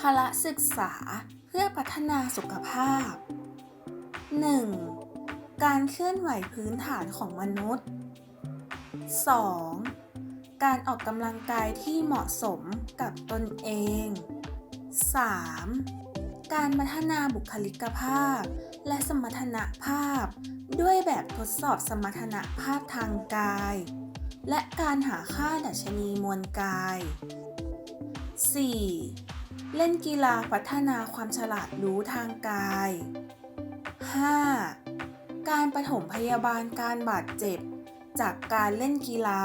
พละศึกษาเพื่อพัฒนาสุขภาพ 1. การเคลื่อนไหวพื้นฐานของมนุษย์ 2. การออกกำลังกายที่เหมาะสมกับตนเอง 3. การพัฒนาบุคลิกภาพ และสมรรถนะภาพ ด้วยแบบทดสอบสมรรถนะภาพทางกาย และการหาค่าดัชนีมวลกาย 4. เล่นกีฬาพัฒนาความฉลาดรู้ทางกาย 5. การปฐมพยาบาลการบาดเจ็บ จากการเล่นกีฬา